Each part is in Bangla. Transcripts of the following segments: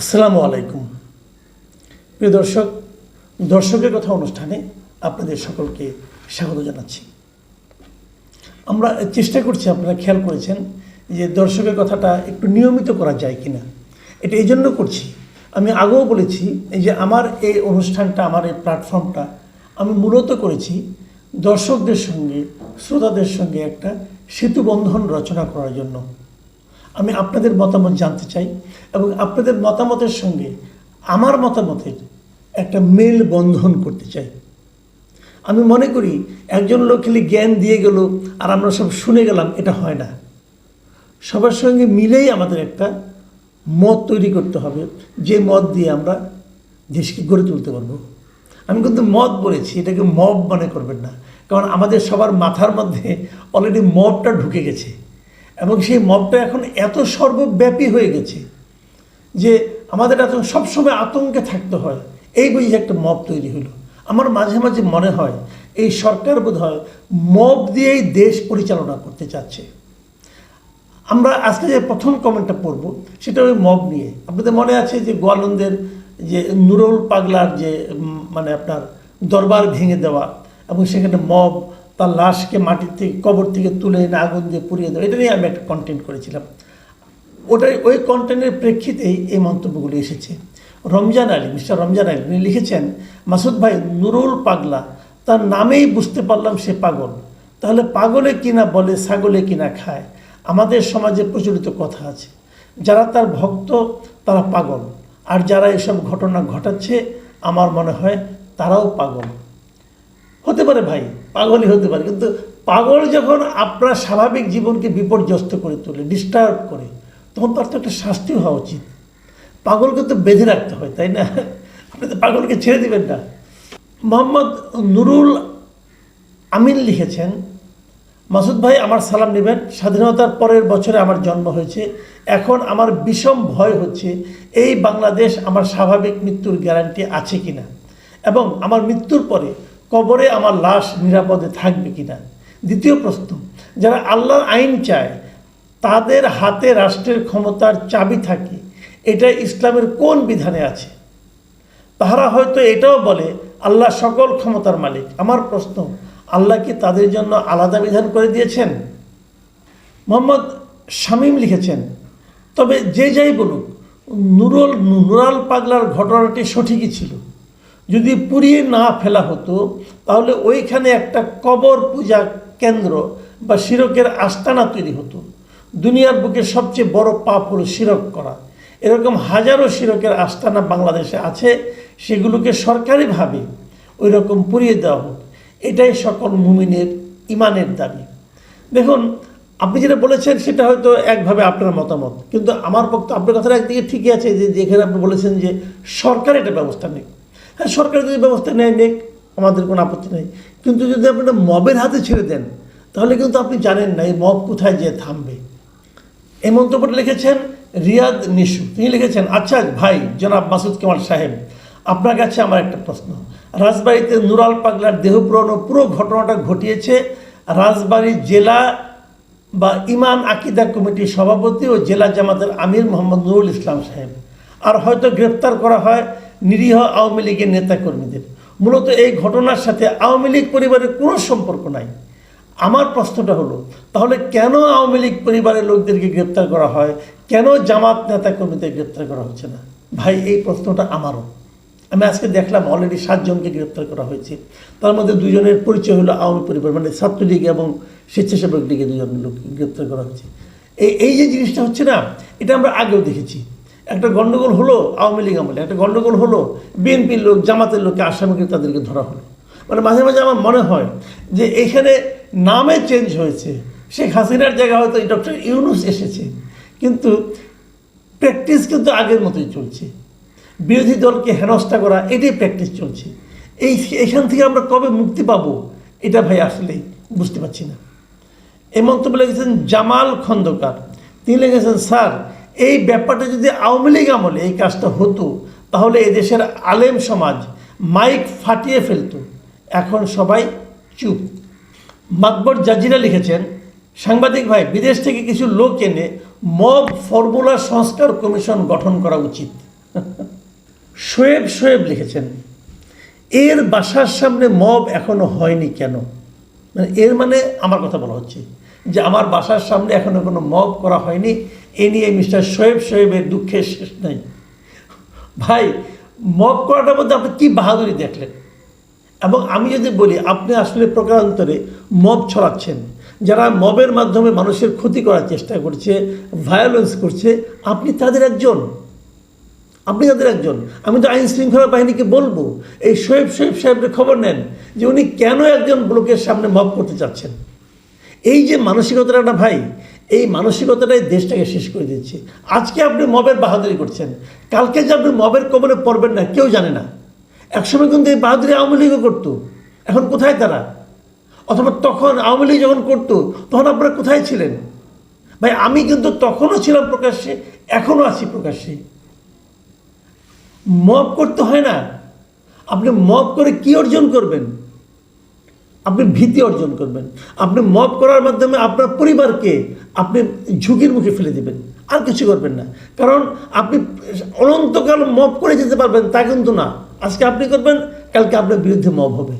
আসসালামু আলাইকুম। প্রিয় দর্শক, দর্শকের কথা অনুষ্ঠানে আপনাদের সকলকে স্বাগত জানাচ্ছি। আমরা চেষ্টা করছি, আপনারা খেয়াল করেছেন যে দর্শকের কথাটা একটু নিয়মিত করা যায় কি না এটা এই জন্য করছি। আমি আগেও বলেছি, এই যে আমার এই অনুষ্ঠানটা, আমার এই প্ল্যাটফর্মটা আমি মূলত করেছি দর্শকদের সঙ্গে, শ্রোতাদের সঙ্গে একটা সেতু বন্ধন রচনা করার জন্য। আমি আপনাদের মতামত জানতে চাই এবং আপনাদের মতামতের সঙ্গে আমার মতামতের একটা মেল বন্ধন করতে চাই। আমি মনে করি একজন লোক খালি জ্ঞান দিয়ে গেল আর আমরা সব শুনে গেলাম, এটা হয় না। সবার সঙ্গে মিলেই আমাদের একটা মত তৈরি করতে হবে, যে মত দিয়ে আমরা দেশকে গড়ে তুলতে পারব। আমি কিন্তু মত বলেছি, এটাকে মব মনে করবেন না, কারণ আমাদের সবার মাথার মধ্যে অলরেডি মবটা ঢুকে গেছে। এবং সেই মবটা এখন এত সর্বব্যাপী হয়ে গেছে যে আমাদের এত সবসময় আতঙ্কে থাকতে হয়। এই বুঝি একটা মব তৈরি হলো। আমার মাঝে মাঝে মনে হয়, এই সরকার বোধ হয় মব দিয়েই দেশ পরিচালনা করতে চাচ্ছে। আমরা আজকে যে প্রথম কমেন্টটা পড়ব, সেটা ওই মব নিয়ে। আপনাদের মনে আছে যে গোয়ালন্দের যে নুরুল পাগলার যে মানে আপনার দরবার ভেঙে দেওয়া এবং সেখানে মব তার লাশকে মাটির থেকে, কবর থেকে তুলে এনে আগুন দিয়ে পুড়িয়ে দেওয়া। এটা নিয়ে আমি একটা কন্টেন্ট করেছিলাম। ওটাই ওই কন্টেন্টের প্রেক্ষিতেই এই মন্তব্যগুলি এসেছে। রমজান আলী, মিস্টার রমজান আলী উনি লিখেছেন, মাসুদ ভাই, নুরুল পাগলা, তার নামেই বুঝতে পারলাম সে পাগল। তাহলে পাগলে কিনা বলে, ছাগলে কিনা খায়? আমাদের সমাজে প্রচলিত কথা আছে, যারা তার ভক্ত, তারা পাগল। আর যারা এসব ঘটনা ঘটাচ্ছে, আমার মনে হয় তারাও পাগল। হতে পারে ভাই, পাগলই হতে পারে। কিন্তু পাগল যখন আপনার স্বাভাবিক জীবনকে বিপর্যস্ত করে তোলে ডিস্টার্ব করে, তখন তার তো একটা শাস্তি হওয়া উচিত। পাগলকে তো বেঁধে রাখতে হয়, তাই না? আপনি তো পাগলকে ছেড়ে দিবেন না। মোহাম্মদ নুরুল আমিন লিখেছেন, মাসুদ ভাই, আমার সালাম নেবেন। স্বাধীনতার পরের বছরে আমার জন্ম হয়েছে। এখন আমার বিষম ভয় হচ্ছে, এই বাংলাদেশ আমার স্বাভাবিক মৃত্যুর গ্যারান্টি আছে কিনা? এবং আমার মৃত্যুর পরে কবরে আমার লাশ নিরাপদে থাকবে কিনা? দ্বিতীয় প্রশ্ন, যারা আল্লাহর আইন চায়, তাদের হাতে রাষ্ট্রের ক্ষমতার চাবি থাকে, এটা ইসলামের কোন বিধানে আছে? তাহারা হয়তো এটাও বলে, আল্লাহ সকল ক্ষমতার মালিক। আমার প্রশ্ন, আল্লাহ কি তাদের জন্য আলাদা বিধান করে দিয়েছেন? মোহাম্মদ শামীম লিখেছেন, তবে যে যাই বলুক, নুরুল, নুরাল পাগলার ঘটনাটি সঠিকই ছিল। যদি পুড়িয়ে না ফেলা হতো, তাহলে ওইখানে একটা কবর পূজা কেন্দ্র বা শিরকের আস্তানা তৈরি হতো। দুনিয়ার বুকে সবচেয়ে বড় পাপ হলো শিরক করা। এরকম হাজারো শিরকের আস্তানা বাংলাদেশে আছে, সেগুলোকে সরকারিভাবে ওই রকম পুড়িয়ে দেওয়া হোক। এটাই সকল মুমিনের ইমানের দাবি। দেখুন, আপনি যেটা বলেছেন সেটা হয়তো একভাবে আপনার মতামত, কিন্তু আমার বক্তব্য আপনার কথাটা একদিকে ঠিকই আছে যে যেখানে আপনি বলেছেন যে সরকার এটা ব্যবস্থা নেই। হ্যাঁ সরকার যদি ব্যবস্থা নেয়, নেক, আমাদের কোনো আপত্তি নেই। কিন্তু যদি আপনি মবের হাতে ছেড়ে দেন, তাহলে কিন্তু আপনি জানেন না এই মব কোথায় যেয়ে থামবে। এই মন্তব্যটা লিখেছেন রিয়াদ নিশু। তিনি লিখেছেন আচ্ছা ভাই, জনাব মাসুদ কেমাল সাহেব, আপনার কাছে আমার একটা প্রশ্ন। রাজবাড়িতে নুরাল পাগলার দেহ পুরানো পুরো ঘটনাটা ঘটিয়েছে রাজবাড়ী জেলা বা ইমান আকিদা কমিটির সভাপতি ও জেলা জামাতের আমির মোহাম্মদ নুরুল ইসলাম সাহেব। আর হয়তো গ্রেপ্তার করা হয় নিরীহ আওয়ামী লীগের নেতাকর্মীদের। মূলত এই ঘটনার সাথে আওয়ামী লীগ পরিবারের কোনো সম্পর্ক নাই। আমার প্রশ্নটা হলো, তাহলে কেন আওয়ামী লীগ পরিবারের লোকদেরকে গ্রেপ্তার করা হয়? কেন জামাত নেতা কর্মীদের গ্রেপ্তার করা হচ্ছে না? ভাই, এই প্রশ্নটা আমারও। আমি আজকে দেখলাম অলরেডি সাতজনকে গ্রেপ্তার করা হয়েছে। তার মধ্যে দুজনের পরিচয় হলো আওয়ামী পরিবার মানে ছাত্রলীগ এবং স্বেচ্ছাসেবক লীগের দুজন লোক গ্রেপ্তার করা হয়েছে এই এই যে জিনিসটা হচ্ছে না, এটা আমরা আগেও দেখেছি। একটা গন্ডগোল হলো আওয়ামী লীগ আমলে, একটা গন্ডগোল হলো বিএনপির লোক, জামাতের লোককে আসামিকে তাদেরকে ধরা হলো। মানে মাঝে মাঝে আমার মনে হয় যে এখানে নামে চেঞ্জ হয়েছে। শেখ হাসিনার জায়গায় হয়তো ডক্টর ইউনুস এসেছে, কিন্তু প্র্যাকটিস কিন্তু আগের মতোই চলছে। বিরোধী দলকে হেনস্থা করা, এটাই প্র্যাকটিস চলছে। এই এখান থেকে আমরা কবে মুক্তি পাবো, এটা ভাই আসলেই বুঝতে পারছি না। এই মন্তব্য লিখেছেন জামাল খন্দকার। তিনি লিখেছেন, স্যার এই ব্যাপারটা যদি আওয়ামী লীগ আমলে এই কাজটা হতো, তাহলে এদেশের আলেম সমাজ মাইক ফাটিয়ে ফেলতো। এখন সবাই চুপ। মাকবর জাজিরা লিখেছেন, সাংবাদিক ভাই, বিদেশ থেকে কিছু লোক এনে মব ফর্মুলা সংস্কার কমিশন গঠন করা উচিত। শোয়েব শোয়েব লিখেছেন, এর বাসার সামনে মব এখনও হয়নি কেন? মানে এর মানে আমার কথা বলা হচ্ছে যে, আমার বাসার সামনে এখনও কোনো মব করা হয়নি এ নিয়ে মিস্টার শোয়েব শোয়েবের দুঃখের শেষ নাই। ভাই, মব করাটার মধ্যে আপনি কী বাহাদুরি দেখলেন? এবং আমি যদি বলি, আপনি আসলে প্রকারান্তরে মব ছড়াচ্ছেন। যারা মবের মাধ্যমে মানুষের ক্ষতি করার চেষ্টা করছে ভায়োলেন্স করছে, আপনি তাদের একজন। আপনি তাদের একজন। আমি তো আইন শৃঙ্খলা বাহিনীকে বলব, এই শোয়েব শোয়েব সাহেবের খবর নেন যে উনি কেন একজন ব্লকের সামনে মব করতে চাচ্ছেন। এই যে মানসিকতাটা ভাই এই মানসিকতাটাই দেশটাকে শেষ করে দিচ্ছে। আজকে আপনি মবের বাহাদুরি করছেন। কালকে যে আপনি মবের কবলে পড়বেন না, কেউ জানে না। একসময় কিন্তু এই বাহাদুরি আওয়ামী লীগও করতো। এখন কোথায় তারা? অথবা তখন আওয়ামী লীগ যখন করতো, তখন আপনারা কোথায় ছিলেন? ভাই, আমি কিন্তু তখনও ছিলাম প্রকাশ্যে, এখনও আছি প্রকাশ্যে। মব করতে হয় না। আপনি মব করে কি অর্জন করবেন? আপনি ভীতি অর্জন করবেন। আপনি মব করার মাধ্যমে আপনার পরিবারকে আপনি ঝুঁকির মুখে ফেলে দেবেন। আর কিছু করবেন না। কারণ আপনি অনন্তকাল মব করে যেতে পারবেন, তা কিন্তু না। আজকে আপনি করবেন, কালকে আপনার বিরুদ্ধে মব হবে।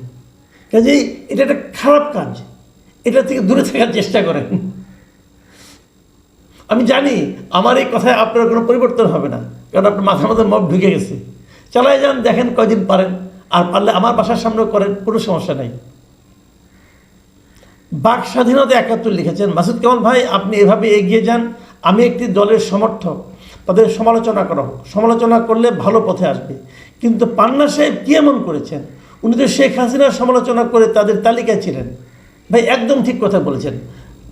কাজেই এটা একটা খারাপ কাজ। এটা থেকে দূরে থাকার চেষ্টা করেন। আমি জানি আমার এই কথায় আপনার কোনো পরিবর্তন হবে না। কারণ আপনার মাথার মধ্যে মব ঢুকে গেছে। চালায় যান, দেখেন কয়দিন পারেন। আর পারলে আমার বাসার সামনেও করেন, কোনো সমস্যা নেই। বাক স্বাধীনতা একাত্তর লিখেছেন। মাসুদ, কেমন ভাই? আপনি এভাবে এগিয়ে যান। আমি একটি দলের সমর্থক। তাদের সমালোচনা করা। হোক সমালোচনা করলে ভালো পথে আসবে। কিন্তু পান্না সাহেব কী এমন করেছেন? উনি তো শেখ হাসিনার সমালোচনা করে তাদের তালিকায় ছিলেন। ভাই, একদম ঠিক কথা বলেছেন।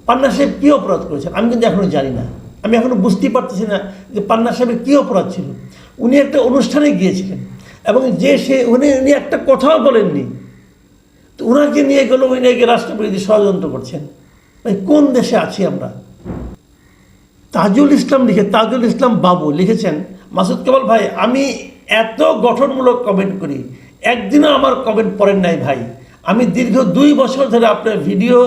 পান্না সাহেব কী অপরাধ করেছেন? আমি কিন্তু এখনও জানি না। আমি এখনও বুঝতেই পারতেছি না যে পান্না সাহেবের কী অপরাধ ছিল। উনি একটা অনুষ্ঠানে গিয়েছিলেন। এবং যে সে উনি উনি একটা কথাও বলেননি। তো ওনাকে নিয়ে গেল ওই নাকি রাষ্ট্রপতি ষড়যন্ত্র করছেন। ভাই, কোন দেশে আছি আমরা? তাজুল ইসলাম লিখে, তাজুল ইসলাম বাবু লিখেছেন, মাসুদ কেবল ভাই, আমি এত গঠনমূলক কমেন্ট করি, একদিনও আমার কমেন্ট পড়েন নাই ভাই। আমি দীর্ঘ দুই বছর ধরে আপনার ভিডিও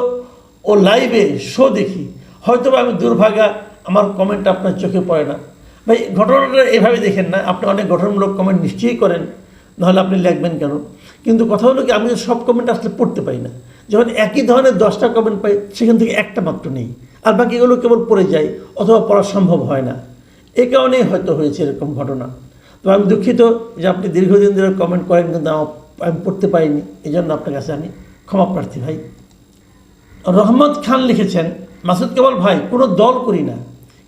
ও লাইভে শো দেখি। হয়তো আমি দুর্ভাগা, আমার কমেন্ট আপনার চোখে পড়ে না। ভাই, ঘটনাটা এভাবে দেখেন না, আপনি অনেক গঠনমূলক কমেন্ট নিশ্চয়ই করেন। নাহলে আপনি লিখবেন কেন? কিন্তু কথা হলো কি, আমি সব কমেন্ট আসলে পড়তে পারি না। যখন একই ধরনের দশটা কমেন্ট পাই, সেখান থেকে একটা মাত্র নেই। আর বাকিগুলো কেবল পড়ে যায়, অথবা পড়া সম্ভব হয় না। এ কারণেই হয়তো হয়েছে এরকম ঘটনা। তো আমি দুঃখিত যে আপনি দীর্ঘদিন ধরে কমেন্ট করেন, কিন্তু আমি পড়তে পারিনি। এই জন্য আপনার কাছে আমি ক্ষমা প্রার্থী ভাই। রহমত খান লিখেছেন, মাসুদ কেবল ভাই, কোনো দল করি না,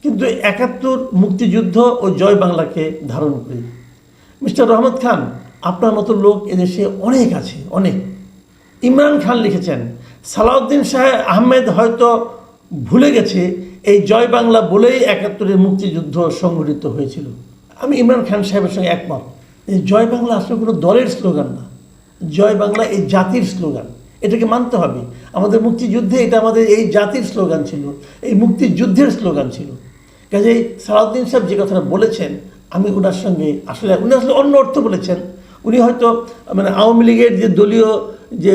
কিন্তু একাত্তর মুক্তিযুদ্ধ ও জয় বাংলাকে ধারণ করি। মিস্টার রহমত খান আপনার মতো লোক এদেশে অনেক আছে, অনেক। ইমরান খান লিখেছেন, সালাউদ্দিন শাহ আহমেদ হয়তো ভুলে গেছে, এই জয় বাংলা বলেই একাত্তরের মুক্তিযুদ্ধ সংগঠিত হয়েছিল। আমি ইমরান খান সাহেবের সঙ্গে একমত। এই জয় বাংলা আসলে কোনো দলের স্লোগান না। জয় বাংলা এই জাতির স্লোগান। এটাকে মানতে হবে। আমাদের মুক্তিযুদ্ধে এটা আমাদের এই জাতির স্লোগান ছিল, এই মুক্তিযুদ্ধের স্লোগান ছিল। কাজেই সালাউদ্দিন সাহেব যে কথাটা বলেছেন, আমি ওনার সঙ্গে আসলে, উনি আসলে অন্য অর্থ বলেছেন। উনি হয়তো মানে আওয়ামী লীগের যে দলীয় যে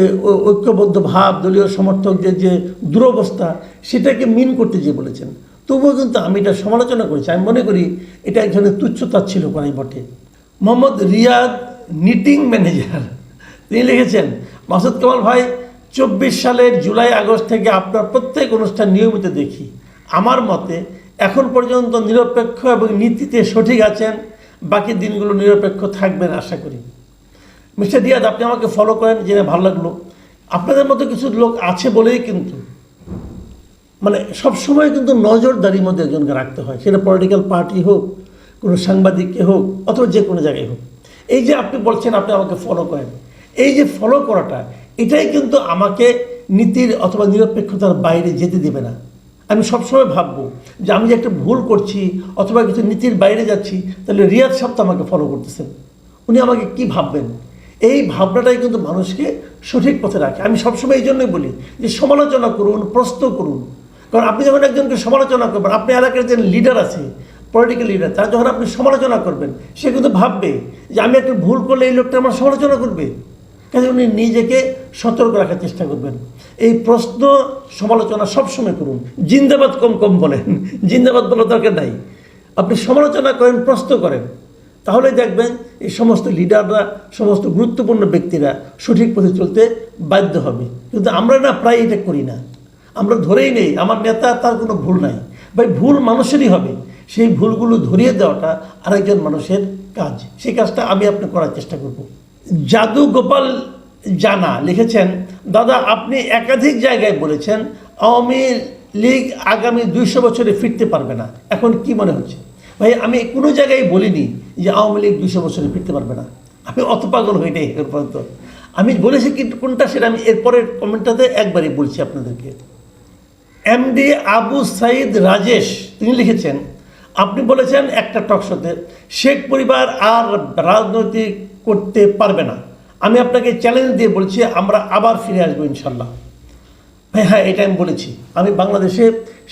ঐক্যবদ্ধ ভাব, দলীয় সমর্থকদের যে দুরবস্থা, সেটাকে মিন করতে যে বলেছেন, তবুও কিন্তু আমি এটা সমালোচনা করেছি। আমি মনে করি এটা এক ধরনের তুচ্ছতার ছিল করাই বটে। মোহাম্মদ রিয়াদ নিটিং ম্যানেজার, তিনি লিখেছেন, মাসুদ কামাল ভাই, চব্বিশ সালের জুলাই আগস্ট থেকে আপনার প্রত্যেক অনুষ্ঠান নিয়মিত দেখি। আমার মতে, এখন পর্যন্ত নিরপেক্ষ এবং নীতিতে সঠিক আছেন, বাকি দিনগুলো নিরপেক্ষ থাকবেন আশা করি। মিস্টার রিয়াদ আপনি আমাকে ফলো করেন, জেনে ভালো লাগল। আপনাদের মতো কিছু লোক আছে বলেই কিন্তু মানে সবসময় কিন্তু নজরদারির মধ্যে একজনকে রাখতে হয়। সেটা পলিটিক্যাল পার্টি হোক, কোনো সাংবাদিককে হোক, অথবা যে কোনো জায়গায় হোক। এই যে আপনি বলছেন, আপনি আমাকে ফলো করেন। এই যে ফলো করাটা, এটাই কিন্তু আমাকে নীতির অথবা নিরপেক্ষতার বাইরে যেতে দেবে না। আমি সবসময় ভাববো যে আমি যে একটা ভুল করছি, অথবা কিছু নীতির বাইরে যাচ্ছি, তাহলে রিয়াদ সাহেব তো আমাকে ফলো করতেছেন। উনি আমাকে কি ভাববেন? এই ভাবনাটাই কিন্তু মানুষকে সঠিক পথে রাখে। আমি সবসময় এই জন্যই বলি যে সমালোচনা করুন, প্রশ্ন করুন। কারণ আপনি যখন একজনকে সমালোচনা করবেন, আপনি এলাকার যে লিডার আছে পলিটিক্যাল লিডার তার যখন আপনি সমালোচনা করবেন, সে কিন্তু ভাববে যে আমি একটা ভুল করলে এই লোকটা আমার সমালোচনা করবে। কাজে উনি নিজেকে সতর্ক রাখার চেষ্টা করবেন। এই প্রশ্ন, সমালোচনা সবসময় করুন। জিন্দাবাদ কম কম বলেন। জিন্দাবাদ বলার দরকার নাই। আপনি সমালোচনা করেন, প্রশ্ন করেন। তাহলে দেখবেন এই সমস্ত লিডাররা সমস্ত গুরুত্বপূর্ণ ব্যক্তিরা সঠিক পথে চলতে বাধ্য হবে। কিন্তু আমরা না প্রায় এটা করি না। আমরা ধরেই নেই, আমার নেতা তার কোনো ভুল নাই। ভাই, ভুল মানুষেরই হবে। সেই ভুলগুলো ধরিয়ে দেওয়াটা আরেকজন মানুষের কাজ। সেই কাজটা আমি আপনি করার চেষ্টা করব। জাদু গোপাল জানা লিখেছেন, দাদা, আপনি একাধিক জায়গায় বলেছেন আওয়ামী লীগ আগামী দুইশো বছরে ফিরতে পারবে না। এখন কি মনে হচ্ছে? ভাই, আমি কোনো জায়গায় বলিনি যে আওয়ামী লীগ দুশো বছরে ফিরতে পারবে না। আমি অত পাগল হই নাই এর পর্যন্ত। আমি বলেছি কি কোনটা সেটা আমি এরপরের কমেন্টটাতে একবারই বলছি আপনাদেরকে। এমডি আবু সাইদ রাজেশ, তিনি লিখেছেন, আপনি বলেছেন একটা টকশোতে শেখ পরিবার আর রাজনৈতিক করতে পারবে না। আমি আপনাকে চ্যালেঞ্জ দিয়ে বলছি, আমরা আবার ফিরে আসব ইনশাল্লাহ। হ্যাঁ হ্যাঁ এটা আমি বলেছি। আমি বাংলাদেশে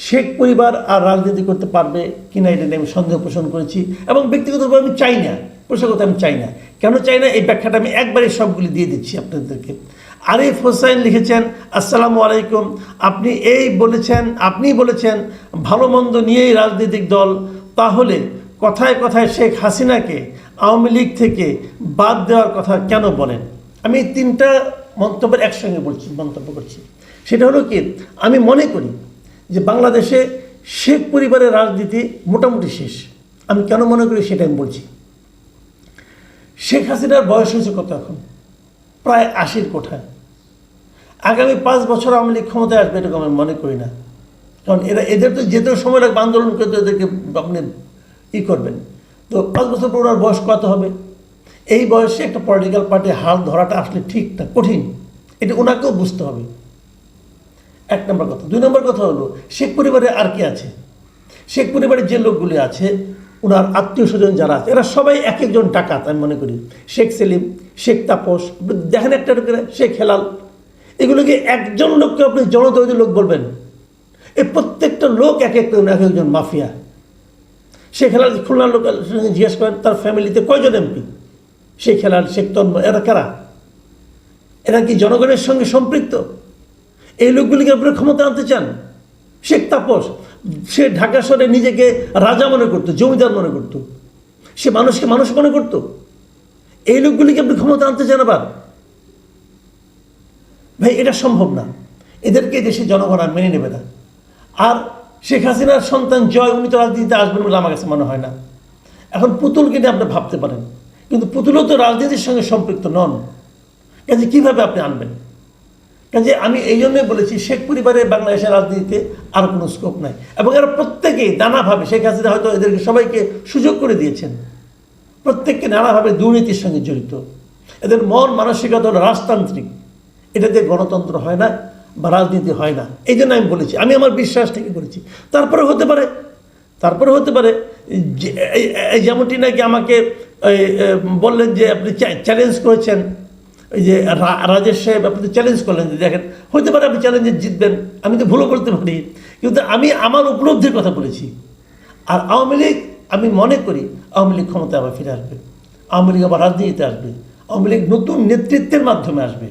শেখ পরিবার আর রাজনীতি করতে পারবে কিনা এটা নিয়ে আমি সন্দেহ পোষণ করেছি এবং ব্যক্তিগতভাবে আমি চাই না পেশাগত আমি চাই না। কেন চাই না? এই ব্যাখ্যাটা আমি একবারে সবগুলি দিয়ে দিচ্ছি আপনাদেরকে। আরিফ হোসাইন লিখেছেন, আসসালামু আলাইকুম। আপনি এই বলেছেন আপনি বলেছেন, ভালো মন্দ নিয়েই রাজনৈতিক দল। তাহলে কথায় কথায় শেখ হাসিনাকে আওয়ামী লীগ থেকে বাদ দেওয়ার কথা কেন বলেন? আমি তিনটা মন্তব্যের একসঙ্গে বলছি, মন্তব্য করছি। সেটা হলো কি? আমি মনে করি যে বাংলাদেশে শেখ পরিবারের রাজনীতি মোটামুটি শেষ। আমি কেন মনে করি সেটা আমি বলছি। শেখ হাসিনার বয়স হয়েছে কত এখন? প্রায় আশির কোঠায়। আগামী পাঁচ বছর আওয়ামী লীগ ক্ষমতায় আসবে এরকম আমি মনে করি না। কারণ এরা এদের তো যেতেও সময় লাগবে, আন্দোলন করতে এদেরকে আপনি ই করবেন। তো পাঁচ বছর পর ওনার বয়স কত হবে? এই বয়সে একটা পলিটিক্যাল পার্টি হাল ধরাটা আসলে ঠিক না, কঠিন। এটা ওনাকেও বুঝতে হবে। এক নম্বর কথা। দুই নম্বর কথা হলো, শেখ পরিবারে আর কি আছে? শেখ পরিবারের যে লোকগুলি আছে ওনার আত্মীয় স্বজন যারা আছে, এরা সবাই এক একজন ডাকাত, আমি মনে করি। শেখ সেলিম, শেখ তাপস, দেখেন একটা লোকের, শেখ হেলাল। এগুলোকে একজন লোককে আপনি জনতৈরি লোক বলবেন। এই প্রত্যেকটা লোক এক একটা এক একজন মাফিয়া। শেখ হেলাল খুলনার লোক জিজ্ঞেস করেন, তার ফ্যামিলিতে কয়জন এমপি? শেখ হেলাল, শেখ তন্ময়, এরা কারা? এরা কি জনগণের সঙ্গে সম্পৃক্ত? এই লোকগুলিকে আপনারা ক্ষমতা আনতে চান? শেখ তাপস, সে ঢাকা শহরে নিজেকে রাজা মনে করতো, জমিদার মনে করতো। সে মানুষকে মানুষ মনে করতো। এই লোকগুলিকে আপনি ক্ষমতা আনতে চান আবার? ভাই, এটা সম্ভব না। এদেরকে দেশে জনগণ আর মেনে নেবে না। আর শেখ হাসিনার সন্তান জয় উনি তো রাজনীতিতে আসবেন বলে আমার কাছে মনে হয় না। এখন পুতুলকে নিয়ে আপনি ভাবতে পারেন। কিন্তু পুতুলও তো রাজনীতির সঙ্গে সম্পৃক্ত নন। কাজে কীভাবে আপনি আনবেন? কাজে আমি এই জন্যই বলেছি, শেখ পরিবারের বাংলাদেশের রাজনীতিতে আর কোনো স্কোপ নাই। এবং এরা প্রত্যেকেই নানাভাবে, শেখ হাসিনা হয়তো এদেরকে সবাইকে সুযোগ করে দিয়েছেন। প্রত্যেককে নানাভাবে দুর্নীতির সঙ্গে জড়িত। এদের মন মানসিকতা হলো রাজতান্ত্রিক। এটাতে গণতন্ত্র হয় না বা রাজনীতি হয় না। এই জন্য আমি বলেছি, আমি আমার বিশ্বাস থেকে করেছি। তারপরে হতে পারে তারপরে হতে পারে যেমনটি নাকি আমাকে বললেন যে আপনি চ্যালেঞ্জ করেছেন। ওই যে রা- রাজেশ সাহেব, আপনি চ্যালেঞ্জ করলেন যে দেখেন হতে পারে আপনি চ্যালেঞ্জে জিতবেন, আমি তো ভুলও করতে পারি, কিন্তু আমি আমার উপলব্ধির কথা বলেছি। আর আওয়ামী লীগ, আমি মনে করি আওয়ামী লীগ ক্ষমতা আবার ফিরে আসবে, আওয়ামী লীগ আবার রাজনীতিতে আসবে, আওয়ামী লীগ নতুন নেতৃত্বের মাধ্যমে আসবে।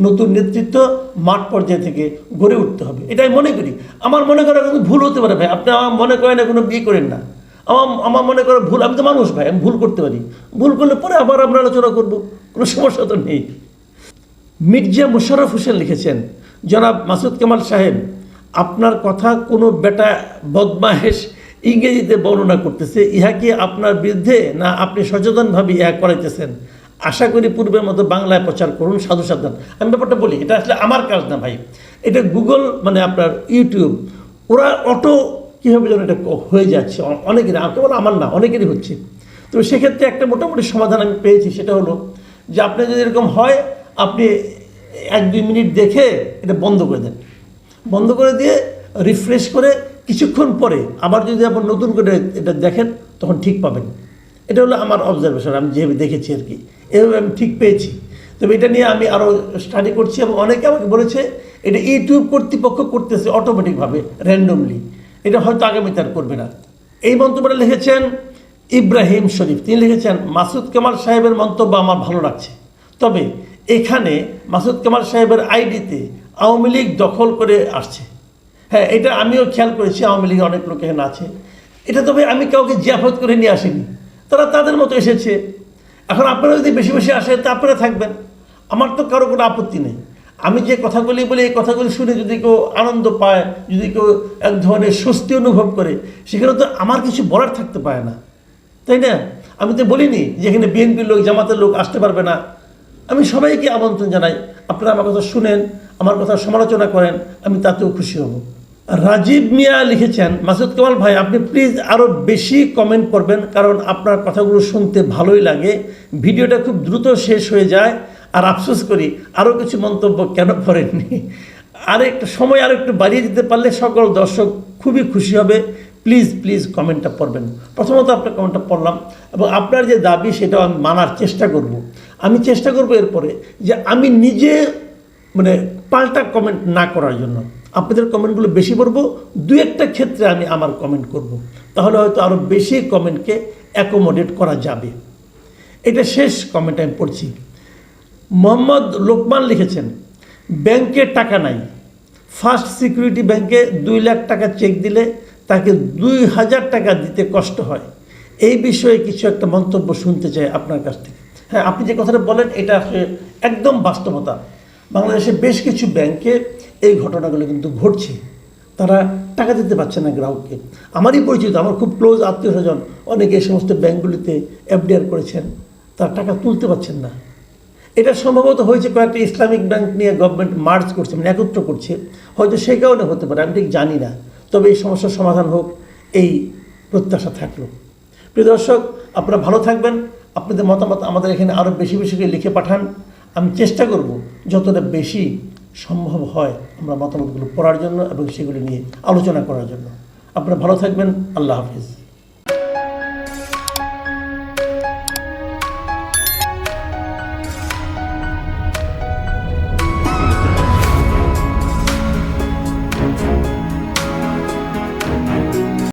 নতুন নেতৃত্ব মাঠ পর্যায় থেকে গড়ে উঠতে হবে, এটাই মনে করি। আমার মনে করা কিন্তু ভুল হতে পারে ভাই, আপনি আমার মনে করেন না, কোনো বিয়ে করেন না। আমার আমার মনে করা ভুল, আমি তো মানুষ ভাই, আমি ভুল করতে পারি। ভুল করলে পরে আবার আমরা আলোচনা করব, কোনো সমস্যা তো নেই। মির্জা মুশারফ হোসেন লিখেছেন, জনাব মাসুদ কামাল সাহেব, আপনার কথা কোনো বেটা বদমাহেশ ইংরেজিতে বর্ণনা করতেছে, ইহা কি আপনার বিরুদ্ধে না আপনি সচেতনভাবে ইহা করাইতেছেন? আশা করি পূর্বের মতো বাংলায় প্রচার করুন, সাধু সাবধান আমি ব্যাপারটা বলি, এটা আসলে আমার কাজ না ভাই। এটা গুগল মানে আপনার ইউটিউব, ওরা অটো কীভাবে যেন এটা হয়ে যাচ্ছে? অ- অনেকেরই আর কেবল আমার না, অনেকেরই হচ্ছে। তো সেক্ষেত্রে একটা মোটামুটি সমাধান আমি পেয়েছি, সেটা হলো যে আপনি যদি এরকম হয়, আপনি এক দুই মিনিট দেখে এটা বন্ধ করে দেন। বন্ধ করে দিয়ে রিফ্রেশ করে কিছুক্ষণ পরে আবার যদি আপনি নতুন করে এটা দেখেন, তখন ঠিক পাবেন। এটা হলো আমার অবজারভেশন আমি যেভাবে দেখেছি আর কি। এভাবে আমি ঠিক পেয়েছি। তবে এটা নিয়ে আমি আরও স্টাডি করছি এবং অনেকে আমাকে বলেছে, এটা ইউটিউব কর্তৃপক্ষ করতেছে অটোমেটিকভাবে র্যান্ডমলি এটা হয়তো আগামীতে আর করবে না। এই মন্তব্যটা লিখেছেন ইব্রাহিম শরীফ। তিনি লিখেছেন, মাসুদ কামাল সাহেবের মন্তব্য আমার ভালো লাগছে। তবে এখানে মাসুদ কামাল সাহেবের আইডিতে আওয়ামী লীগ দখল করে আসছে। হ্যাঁ এটা আমিও খেয়াল করেছি, আওয়ামী লীগের অনেক লোক এখানে আছে। এটা তবে আমি কাউকে জিয়াফত করে নিয়ে আসিনি। তারা তাদের মতো এসেছে। এখন আপনারা যদি বেশি বেশি আসে তা আপনারা থাকবেন। আমার তো কারও কোনো আপত্তি নেই। আমি যে কথাগুলি বলি, এই কথাগুলি শুনে যদি কেউ আনন্দ পায়, যদি কেউ এক ধরনের স্বস্তি অনুভব করে, সেখানে তো আমার কিছু বলার থাকতে পারে না। তাই না? আমি তো বলিনি যে এখানে বিএনপির লোক, জামাতের লোক আসতে পারবে না। আমি সবাইকে আমন্ত্রণ জানাই, আপনারা আমার কথা শুনেন, আমার কথা সমালোচনা করেন, আমি তাতেও খুশি হব। রাজীব মিয়া লিখেছেন, মাসুদ কামাল ভাই, আপনি প্লিজ আরও বেশি কমেন্ট করবেন, কারণ আপনার কথাগুলো শুনতে ভালোই লাগে। ভিডিওটা খুব দ্রুত শেষ হয়ে যায়। আর আফসোস করি আরও কিছু মন্তব্য কেন করেননি? আর একটু সময় আর একটু বাড়িয়ে দিতে পারলে সকল দর্শক খুবই খুশি হবে। প্লিজ প্লিজ কমেন্টটা পড়বেন। প্রথমত আপনার কমেন্টটা পড়লাম এবং আপনার যে দাবি সেটাও আমি মানার চেষ্টা করব। আমি চেষ্টা করব এরপরে যে আমি নিজে মানে পাল্টা কমেন্ট না করার জন্য। আপনাদের কমেন্টগুলো বেশি পড়ব, দু একটা ক্ষেত্রে আমি আমার কমেন্ট করব। তাহলে হয়তো আরও বেশি কমেন্টকে অ্যাকোমোডেট করা যাবে। এটা শেষ কমেন্ট আমি পড়ছি। মোহাম্মদ লোকমান লিখেছেন, ব্যাংকে টাকা নাই। ফার্স্ট সিকিউরিটি ব্যাংকে দুই লাখ টাকা চেক দিলে তাকে দুই হাজার টাকা দিতে কষ্ট হয়। এই বিষয়ে কিছু একটা মন্তব্য শুনতে চাই আপনার কাছ থেকে। হ্যাঁ আপনি যে কথাটা বলেন, এটা আসলে একদম বাস্তবতা। বাংলাদেশে বেশ কিছু ব্যাংকে এই ঘটনাগুলো কিন্তু ঘটছে। তারা টাকা দিতে পারছে না গ্রাহককে। আমারই পরিচিত, আমার খুব ক্লোজ আত্মীয় স্বজন, অনেকে এই সমস্ত ব্যাংকগুলিতে এফডিআর করেছেন। তারা টাকা তুলতে পারছেন না। এটা সম্ভবত হয়েছে কয়েকটা ইসলামিক ব্যাংক নিয়ে গভর্নমেন্ট মার্চ করছে মানে একত্র করছে। হয়তো সেই কারণে হতে পারে, আমি ঠিক জানি না। তবে এই সমস্যার সমাধান হোক, এই প্রত্যাশা থাকল। প্রিয় দর্শক, আপনারা ভালো থাকবেন। আপনাদের মতামত আমাদের এখানে আরও বেশি বেশি করে লিখে পাঠান। আমি চেষ্টা করব যতটা বেশি সম্ভব হয় আমরা মতামতগুলো পড়ার জন্য এবং সেগুলি নিয়ে আলোচনা করার জন্য। আপনারা ভালো থাকবেন। আল্লাহ হাফিজ।